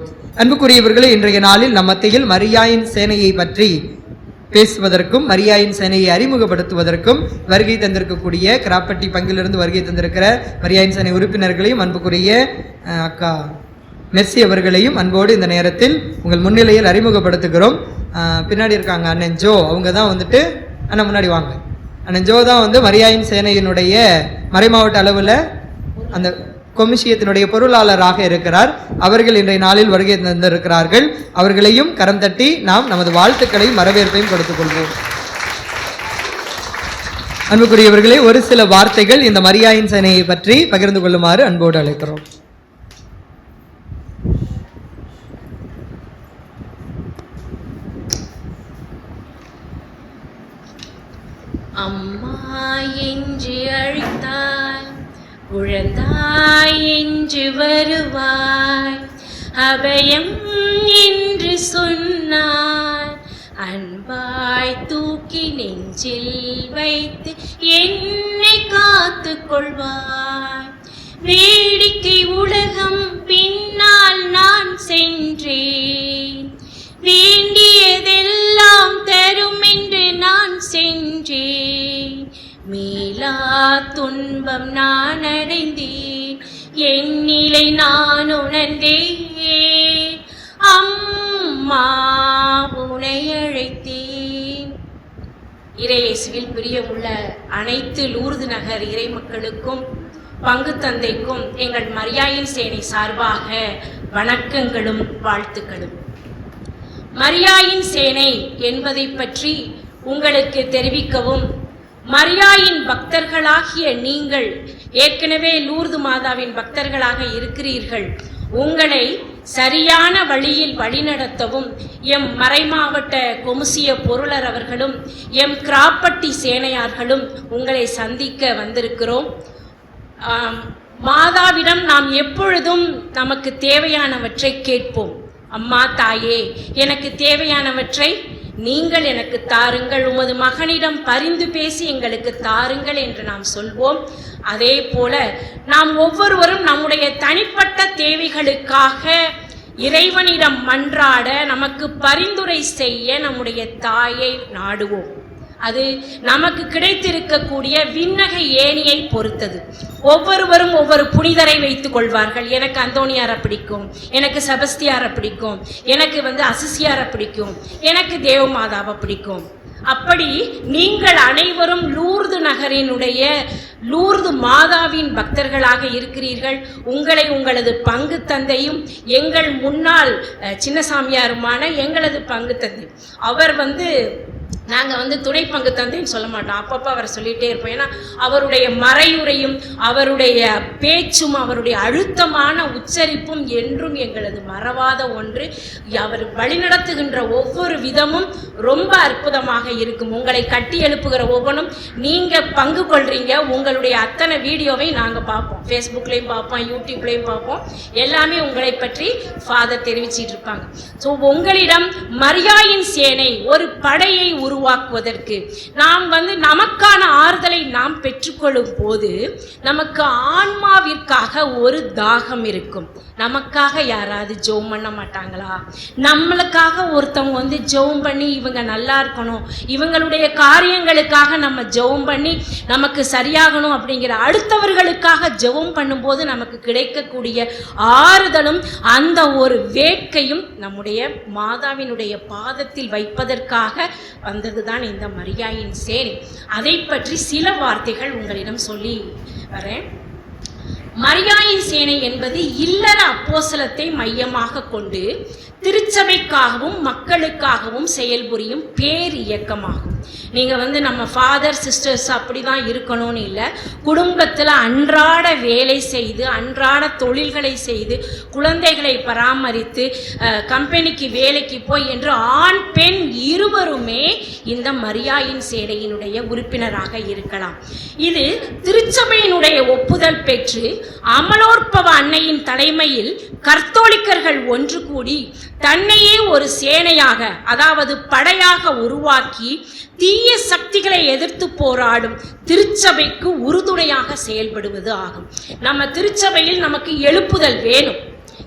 அன்புக்குரியவர்களே இன்றைய நாளில் நம் மத்தியில் மரியாயின் சேனையை பற்றி பேசுவதற்கும் மரியாயின் சேனையை அறிமுகப்படுத்துவதற்கும் வருகை தந்திருக்கக்கூடிய கிராப்பட்டி பங்கிலிருந்து வருகை தந்திருக்கிற மரியாயின் சேனை உறுப்பினர்களையும் அன்புக்குரிய அக்கா மெர்சி அவர்களையும் அன்போடு இந்த நேரத்தில் உங்கள் முன்னிலையில் அறிமுகப்படுத்துகிறோம். பின்னாடி இருக்காங்க அண்ணன் ஜோ அவங்க தான் வந்துட்டு அண்ணன் முன்னாடி வாங்க. அண்ணன் ஜோ தான் வந்து மரியாயின் சேனையினுடைய மறைமாவட்ட அளவில் அந்த கொமிஷியத்தினுடைய பொருளாளராக இருக்கிறார். அவர்கள் இன்றைய நாளில் வருகை தந்திருக்கிறார்கள். அவர்களையும் கரம் தட்டி நாம் நமது வாழ்த்துக்களையும் வரவேற்பையும் கொடுத்துக் கொள்வோம். அன்புக்குரியவர்களே ஒரு சில வார்த்தைகள் இந்த மரியாயின் சேனையை பற்றி பகிர்ந்து கொள்ளுமாறு அன்போடு அழைக்கிறோம். அம்மா என்று அழைத்தாய் உழந்தாய் என்று வருவாய். அபயம் என்று சொன்னாய். அன்பாய் தூக்கி நெஞ்சில் வைத்து என்னை காத்து கொள்வாய் வேடிக்கை உலகம் பின்னால் நான் சென்றேன். வேண்டியதெல்லாம் தரும் என்று நான் சென்றேன். மேலா துன்பம் நான் அடைந்தேன் என் நிலை நான் உணர்ந்தேன் அம்மா உனை அழைத்தேன். இறையேசுவில் பிரியமுள்ள அனைத்து லூர்து நகர் இறை மக்களுக்கும் பங்கு தந்தைக்கும் எங்கள் மரியாயின் சேனை சார்பாக வணக்கங்களும் வாழ்த்துக்களும். மரியாயின் சேனை என்பதை பற்றி உங்களுக்கு தெரிவிக்கவும் மரியாயின் பக்தர்களாகிய நீங்கள் ஏற்கனவே லூர்து மாதாவின் பக்தர்களாக இருக்கிறீர்கள். உங்களை சரியான வழியில் வழிநடத்தவும் எம் மறைமாவட்ட கொமுசிய பொருளர் அவர்களும் எம் கிராப்பட்டி சேனையார்களும் உங்களை சந்திக்க வந்திருக்கிறோம். மாதாவிடம் நாம் எப்பொழுதும் நமக்கு தேவையானவற்றை கேட்போம். அம்மா தாயே எனக்கு தேவையானவற்றை நீங்கள் எனக்கு தாருங்கள் உமது மகனிடம் பரிந்து பேசி எங்களுக்கு தாருங்கள் என்று நாம் சொல்வோம். அதே போல நாம் ஒவ்வொருவரும் நம்முடைய தனிப்பட்ட தேவைகளுக்காக இறைவனிடம் மன்றாட நமக்கு பரிந்துரை செய்ய நம்முடைய தாயை நாடுவோம். அது நமக்கு கிடைத்திருக்கக்கூடிய விண்ணக ஏணியை பொறுத்தது. ஒவ்வொருவரும் ஒவ்வொரு புனிதரை வைத்துக் கொள்வார்கள். எனக்கு அந்தோணியாரை பிடிக்கும் எனக்கு செபஸ்தியாரை பிடிக்கும் எனக்கு வந்து அசிசியாரை பிடிக்கும் எனக்கு தேவமாதாவை பிடிக்கும். அப்படி நீங்கள் அனைவரும் லூர்து நகரினுடைய லூர்து மாதாவின் பக்தர்களாக இருக்கிறீர்கள். உங்களை உங்களது பங்கு தந்தையும் எங்கள் முன்னாள் சின்னசாமியாருமான எங்களது பங்கு தந்தை. அவர் வந்து நாங்கள் வந்து துணை பங்கு தந்தைன்னு சொல்ல மாட்டோம். அப்பப்போ அவரை சொல்லிகிட்டே இருப்போம். ஏன்னா அவருடைய மறையுறையும் அவருடைய பேச்சும் அவருடைய அழுத்தமான உச்சரிப்பும் என்றும் எங்களது மறவாத ஒன்று. அவர் வழிநடத்துகின்ற ஒவ்வொரு விதமும் ரொம்ப அற்புதமாக இருக்கும். உங்களை கட்டி எழுப்புகிற ஒவ்வொன்றும் நீங்கள் பங்கு கொள்றீங்க. உங்களுடைய அத்தனை வீடியோவை நாங்கள் பார்ப்போம். ஃபேஸ்புக்லேயும் பார்ப்போம் யூடியூப்லேயும் பார்ப்போம். எல்லாமே உங்களை பற்றி ஃபாதர் தெரிவிச்சிட்டு இருப்பாங்க. ஸோ உங்களிடம் மரியாயின் சேனை ஒரு படையை உருவாக்குவதற்கு. நாம் வந்து நமக்கான ஆறுதலை நாம் பெற்றுக்கொள்ளும் போது நமக்கு ஆன்மாவிற்காக ஒரு தாகம் இருக்கும். நமக்காக யாராவது ஜெபம் பண்ண மாட்டாங்களா? நம்மளுக்காக ஒருத்தவங்க வந்து ஜெபம் பண்ணி இவங்க நல்லா இருக்கணும். இவங்களுடைய காரியங்களுக்காக நம்ம ஜெபம் பண்ணி நமக்கு சரியாகணும் அப்படிங்கிற அடுத்தவர்களுக்காக ஜெபம் பண்ணும்போது நமக்கு கிடைக்கக்கூடிய ஆறுதலும் அந்த ஒரு வேட்கையும் நம்முடைய மாதாவினுடைய பாதத்தில் வைப்பதற்காக வந்ததுதான் இந்த மரியாயின் சேரி அதை பற்றி சில வார்த்தைகள் உங்களிடம் சொல்லி வரேன். மரியாயின் சேனை என்பது இல்லற அப்போசலத்தை மையமாக கொண்டு திருச்சபைக்காகவும் மக்களுக்காகவும் செயல்புரியும் பேர் இயக்கமாகும். நீங்கள் வந்து நம்ம ஃபாதர் சிஸ்டர்ஸ் அப்படி தான் இருக்கணும்னு இல்லை. குடும்பத்தில் அன்றாட வேலை செய்து அன்றாட தொழில்களை செய்து குழந்தைகளை பராமரித்து கம்பெனிக்கு வேலைக்கு போய் என்று ஆண் பெண் இருவருமே இந்த மரியாயின் சேனையினுடைய உறுப்பினராக இருக்கலாம். இது திருச்சபையினுடைய ஒப்புதல் பெற்று அமலோற்பவ அன்னையின் தலைமையில் கர்த்தோலிக்கர்கள் ஒன்று கூடி தன்னையே ஒரு சேனையாக அதாவது படையாக உருவாக்கி தீய சக்திகளை எதிர்த்து போராடும் திருச்சபைக்கு உறுதுணையாக செயல்படுவது ஆகும். நம்ம திருச்சபையில் நமக்கு எழுப்புதல் வேணும்.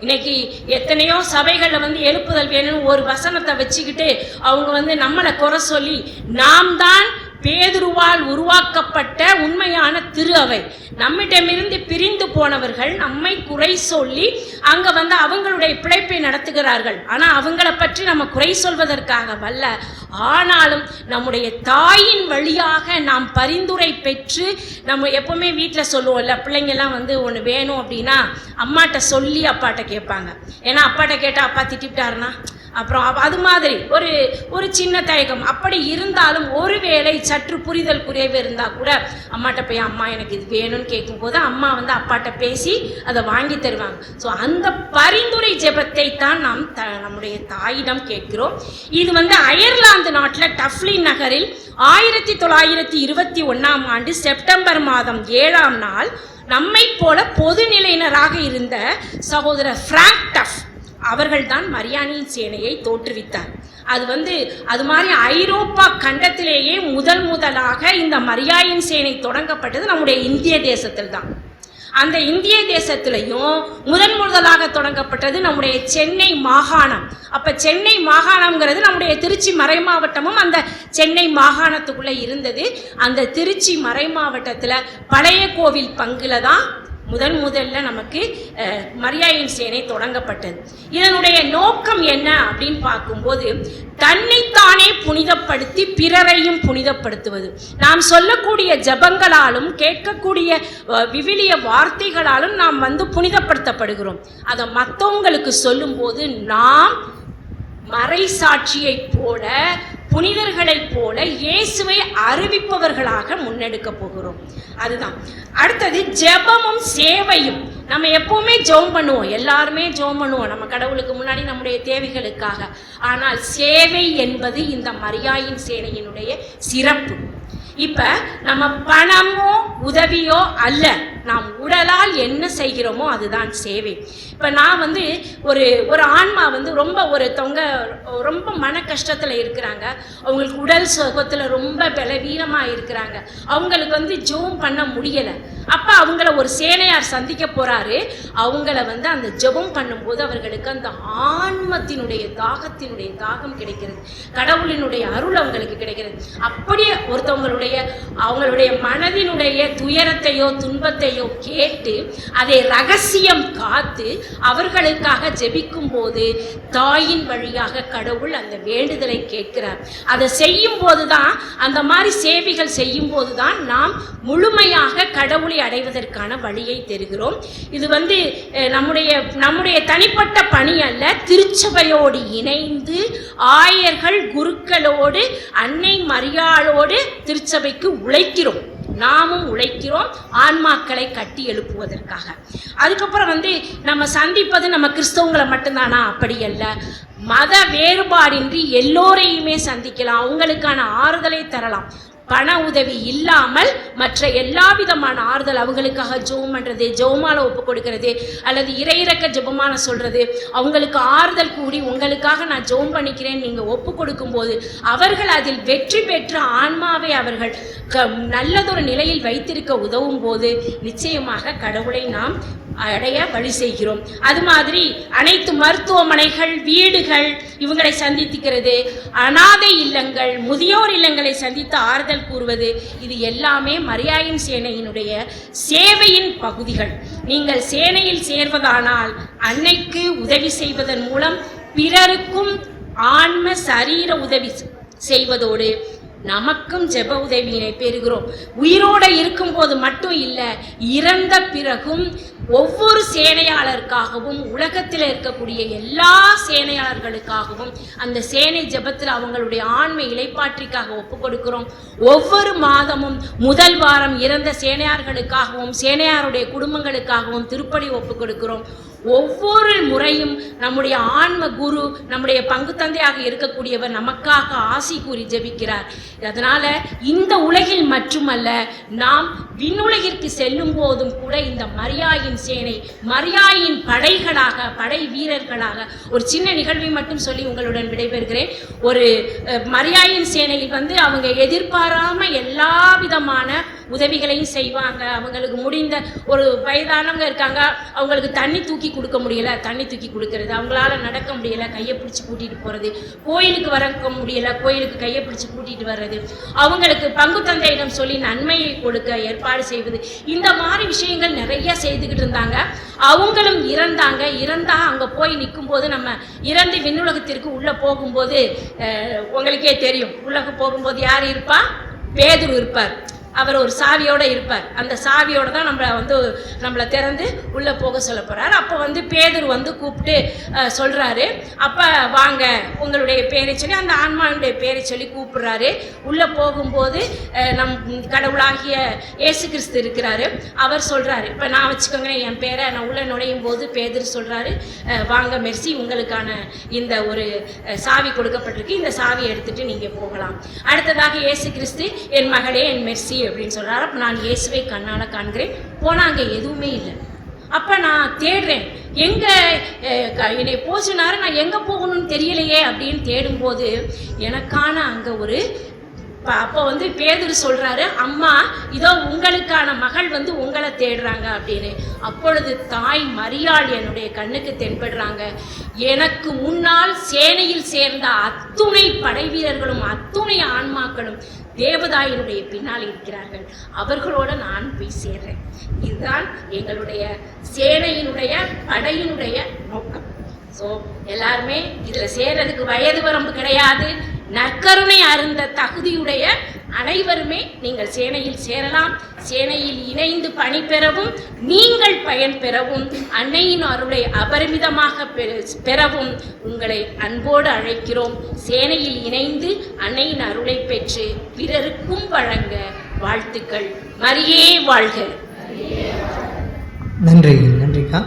இன்னைக்கு எத்தனையோ சபைகளில் வந்து எழுப்புதல் வேணும்னு ஒரு வசனத்தை வச்சுக்கிட்டு அவங்க வந்து நம்மளை குறை சொல்லி நாம் தான் பேதுருவால் உருவாக்கப்பட்ட உண்மையான திரு அவை. நம்மிடமிருந்து பிரிந்து போனவர்கள் நம்மை குறை சொல்லி அங்க வந்து அவங்களுடைய பிழைப்பை நடத்துகிறார்கள். ஆனா அவங்களை பற்றி நம்ம குறை சொல்வதற்காக வல்ல ஆனாலும் நம்முடைய தாயின் வழியாக நாம் பரிந்துரை பெற்று நம்ம எப்பவுமே வீட்டில் சொல்லுவோம்ல பிள்ளைங்கெல்லாம் வந்து ஒன்று வேணும் அப்படின்னா அம்மாட்ட சொல்லி அப்பாட்ட கேட்பாங்க. ஏன்னா அப்பாட்ட கேட்டால் அப்பா திட்டிவிட்டாருன்னா அப்புறம் அது மாதிரி ஒரு ஒரு சின்ன தயக்கம். அப்படி இருந்தாலும் ஒருவேளை சற்று புரிதல் குறைவு இருந்தால் கூட அம்மாட்ட போய் அம்மா எனக்கு இது வேணும்னு கேட்கும்போது அம்மா வந்து அப்பாட்ட பேசி அதை வாங்கி தருவாங்க. ஸோ அந்த பரிந்துரை ஜெபத்தை தான் நாம் த நம்முடைய தாயிடம் கேட்கிறோம். இது வந்து அயர்லாந்து நாட்டில் டஃப்லின் நகரில் ஆயிரத்தி தொள்ளாயிரத்தி இருபத்தி ஒன்றாம் ஆண்டு செப்டம்பர் மாதம் ஏழாம் நாள் நம்மை போல பொதுநிலையினராக இருந்த சகோதரர் ஃப்ராங்க் டஃப் அவர்கள்தான் மரியாணியின் சேனையை தோற்றுவித்தார். அது வந்து அது மாதிரி ஐரோப்பா கண்டத்திலேயே முதல் முதலாக இந்த மரியாயின் சேனை தொடங்கப்பட்டது நம்முடைய இந்திய தேசத்தில் தான் அந்த இந்திய தேசத்திலையும் முதன் முதலாக தொடங்கப்பட்டது நம்முடைய சென்னை மாகாணம். அப்போ சென்னை மாகாணம்ங்கிறது நம்முடைய திருச்சி மறை மாவட்டமும் அந்த சென்னை மாகாணத்துக்குள்ளே இருந்தது. அந்த திருச்சி மறை மாவட்டத்தில் பழைய கோவில் பங்குல தான் முதன் முதல்ல நமக்கு மரியாயின் சேனை தொடங்கப்பட்டது. இதனுடைய நோக்கம் என்ன அப்படின்னு பார்க்கும்போது தன்னைத்தானே புனிதப்படுத்தி பிறரையும் புனிதப்படுத்துவது. நாம் சொல்லக்கூடிய ஜபங்களாலும் கேட்கக்கூடிய விவிலிய வார்த்தைகளாலும் நாம் வந்து புனிதப்படுத்தப்படுகிறோம். அதை மற்றவங்களுக்கு சொல்லும்போது நாம் மறைசாட்சியைப் போல புனிதர்களைப் போல இயேசுவை அறிவிப்பவர்களாக முன்னெடுக்க போகிறோம். அதுதான். அடுத்தது ஜெபமும் சேவையும். நம்ம எப்பவுமே ஜெபம் பண்ணுவோம். எல்லாருமே ஜெபம் பண்ணுவோம். நம்ம கடவுளுக்கு முன்னாடி நம்முடைய தேவைகளுக்காக. ஆனால் சேவை என்பது இந்த மரியாயின் சேனையினுடைய சிறப்பு. இப்ப நம்ம பணமோ உதவியோ அல்ல. நாம் உடலால் என்ன செய்கிறோமோ அதுதான் சேவை. இப்ப நான் வந்து ஒரு ஒரு ஆன்மா வந்து ரொம்ப ஒரு தொங்க ரொம்ப மன கஷ்டத்துல இருக்கிறாங்க. அவங்களுக்கு உடல் சுகத்துல ரொம்ப பலவீனமா இருக்கிறாங்க. அவங்களுக்கு வந்து ஜெபம் பண்ண முடியல. அப்ப அவங்கள ஒரு சேனையார் சந்திக்க போறாரு. அவங்கள வந்து அந்த ஜெபம் பண்ணும்போது அவர்களுக்கு அந்த ஆன்மத்தினுடைய தாகத்தினுடைய தாகம் கிடைக்கிறது. கடவுளினுடைய அருள் அவங்களுக்கு கிடைக்கிறது. அப்படியே ஒருத்தவங்க அவங்களுடைய மனதினுடைய துயரத்தையோ துன்பத்தையோ கேட்டு அதை ரகசியம் காத்து அவர்களுக்காக ஜெபிக்கும் போது தாயின் வழியாக கடவுள் அந்த வேண்டுதலை கேட்கிறார். அதை செய்யும் போதுதான் அந்த மாதிரி சேவைகள் செய்யும் போதுதான் நாம் முழுமையாக கடவுளை அடைவதற்கான வழியை தருகிறோம். இது வந்து நம்முடைய நம்முடைய தனிப்பட்ட பணி அல்ல திருச்சபையோடு இணைந்து ஆயர்கள் குருக்களோடு அன்னை மரியாளோடு திருச்சபைக்கு உழைக்கிறோம். நாமும் உழைக்கிறோம். ஆன்மாக்களை கட்டி எழுப்புவதற்காக. அதுக்கப்புறம் வந்து நம்ம சந்திப்பது நம்ம கிறிஸ்தவங்களை மட்டும்தானா? அப்படி அல்ல. மத வேறுபாடின்றி எல்லோரையுமே சந்திக்கலாம். அவங்களுக்கான ஆறுதலை தரலாம். பண உதவி இல்லாமல் மற்ற எல்லா விதமான ஆறுதல் அவங்களுக்காக ஜெபம் பண்ணுறது ஜெபமால ஒப்பு கொடுக்கறது அல்லது இறையிறக்க ஜெபமான சொல்றது அவங்களுக்கு ஆறுதல் கூடி உங்களுக்காக நான் ஜெபம் பண்ணிக்கிறேன் நீங்கள் ஒப்பு கொடுக்கும்போது அவர்கள் அதில் வெற்றி பெற்ற ஆன்மாவை அவர்கள் க நல்லதொரு நிலையில் வைத்திருக்க உதவும் போது நிச்சயமாக கடவுளை நாம் அடைய வழி செய்கிறோம் அது மாதிரி அனைத்து மருத்துவமனைகள் வீடுகள் இவங்களை சந்தித்துக்கிறது. அனாதை இல்லங்கள் முதியோர் இல்லங்களை சந்தித்து ஆறுதல் கூறுவது இது எல்லாமே மரியாயின் சேனையினுடைய சேவையின் பகுதிகள். நீங்கள் சேனையில் சேர்வதானால் அன்னைக்கு உதவி செய்வதன் மூலம் பிறருக்கும் ஆன்ம சரீர உதவி செய்வதோடு நமக்கும் ஜெப உதவியினை பெறுகிறோம். உயிரோட இருக்கும்போது மட்டும் இல்லை இறந்த பிறகும் ஒவ்வொரு சேனையாளருக்காகவும் உலகத்தில் இருக்கக்கூடிய எல்லா சேனையாளர்களுக்காகவும் அந்த சேனை ஜெபத்தில் அவங்களுடைய ஆண்மை இலைப்பாற்றிக்காக ஒப்பு கொடுக்கிறோம் ஒவ்வொரு மாதமும் முதல் வாரம் இறந்த சேனையார்களுக்காகவும் சேனையாருடைய குடும்பங்களுக்காகவும் திருப்படி ஒப்பு கொடுக்கிறோம் ஒவ்வொரு முறையும் நம்முடைய ஆன்ம குரு நம்முடைய பங்கு தந்தையாக இருக்கக்கூடியவர் நமக்காக ஆசி கூறி ஜெபிக்கிறார். அதனால இந்த உலகில் மட்டுமல்ல நாம் விண்ணுலகிற்கு செல்லும் போதும் கூட இந்த மரியாயின் சேனை மரியாயின் படைகளாக படை வீரர்களாக ஒரு சின்ன நிகழ்வை மட்டும் சொல்லி உங்களுடன் விடைபெறுகிறேன். ஒரு மரியாயின் சேனையில் வந்து அவங்க எதிர்பாராம எல்லா விதமான உதவிகளையும் செய்வாங்க. அவங்களுக்கு முடிந்த ஒரு வயதானவங்க இருக்காங்க. அவங்களுக்கு தண்ணி தூக்கி கொடுக்க முடியல. தண்ணி தூக்கி கொடுக்கறது. அவங்களால நடக்க முடியல. கையை பிடிச்சி கூட்டிட்டு போறது. கோயிலுக்கு வரக்க முடியல. கோயிலுக்கு கையை பிடிச்சி கூட்டிட்டு வர்றது. அவங்களுக்கு பங்கு தந்தையிடம் சொல்லி நன்மையை கொடுக்க ஏற்பாடு செய்வது. இந்த மாதிரி விஷயங்கள் நிறைய செய்துக்கிட்டு இருந்தாங்க. அவங்களும் இறந்தாங்க. இறந்தா அங்க போய் நிற்கும் போது நம்ம இறந்து விண்ணுலகத்திற்கு உள்ள போகும்போது உங்களுக்கே தெரியும். உள்ளக போகும்போது யார் இருப்பா? பேதுரு இருப்பார். அவர் ஒரு சாவியோடு இருப்பார். அந்த சாவியோடு தான் நம்மளை வந்து நம்மளை திறந்து உள்ளே போக சொல்ல போகிறார் அப்போ வந்து பேதர் வந்து கூப்பிட்டு சொல்கிறாரு அப்போ வாங்க உங்களுடைய பேரை சொல்லி அந்த ஆன்மாவுடைய பேரை சொல்லி கூப்பிடுறாரு. உள்ளே போகும்போது நம் கடவுளாகிய இயேசு கிறிஸ்து இருக்கிறாரு. அவர் சொல்கிறாரு இப்போ நான் வச்சுக்கோங்களேன் என் பேரை நான் உள்ளே நுழையும் போது பேதர் சொல்கிறாரு வாங்க மெர்சி உங்களுக்கான இந்த ஒரு சாவி கொடுக்கப்பட்டிருக்கு. இந்த சாவியை எடுத்துகிட்டு நீங்கள் போகலாம். அடுத்ததாக இயேசு கிறிஸ்து என் மகளே என் மெர்சி அப்படின்னு சொல்கிறாரு அப்போ நான் இயேசுவை கண்ணால் காண்கிறேன். போனால் அங்கே எதுவுமே இல்லை. அப்போ நான் தேடுறேன். எங்கே என்னை போச்சுனாரு நான் எங்கே போகணும்னு தெரியலையே அப்படின்னு தேடும்போது எனக்கான அங்கே ஒரு அப்போ வந்து பேதுரு சொல்கிறாரு அம்மா இதோ உங்களுக்கான மகள் வந்து உங்களை தேடுறாங்க அப்படின்னு. அப்பொழுது தாய் மரியாள் என்னுடைய கண்ணுக்கு தென்படுறாங்க. எனக்கு முன்னால் சேனையில் சேர்ந்த அத்துணை படை வீரர்களும் அத்துணை ஆன்மாக்களும் தேவதாயினுடைய பின்னால் இருக்கிறார்கள். அவர்களோட நான் போய் சேர்றேன். இதுதான் எங்களுடைய சேனையினுடைய படையினுடைய நோக்கம். ஸோ எல்லாருமே இதில் சேர்றதுக்கு வயது வரம்பு கிடையாது. நற்கருணை அருந்த தகுதியுடைய அனைவருமே நீங்கள் சேனையில் சேரலாம். சேனையில் இணைந்து பணி பெறவும் நீங்கள் பயன் பெறவும் அன்னையின் அருளை அபரிமிதமாக பெ- பெறவும் உங்களை அன்போடு அழைக்கிறோம். சேனையில் இணைந்து அன்னையின் அருளை பெற்று பிறருக்கும் வழங்க வாழ்த்துக்கள். மரியே வாழ்க. நன்றி நன்றிக்கா.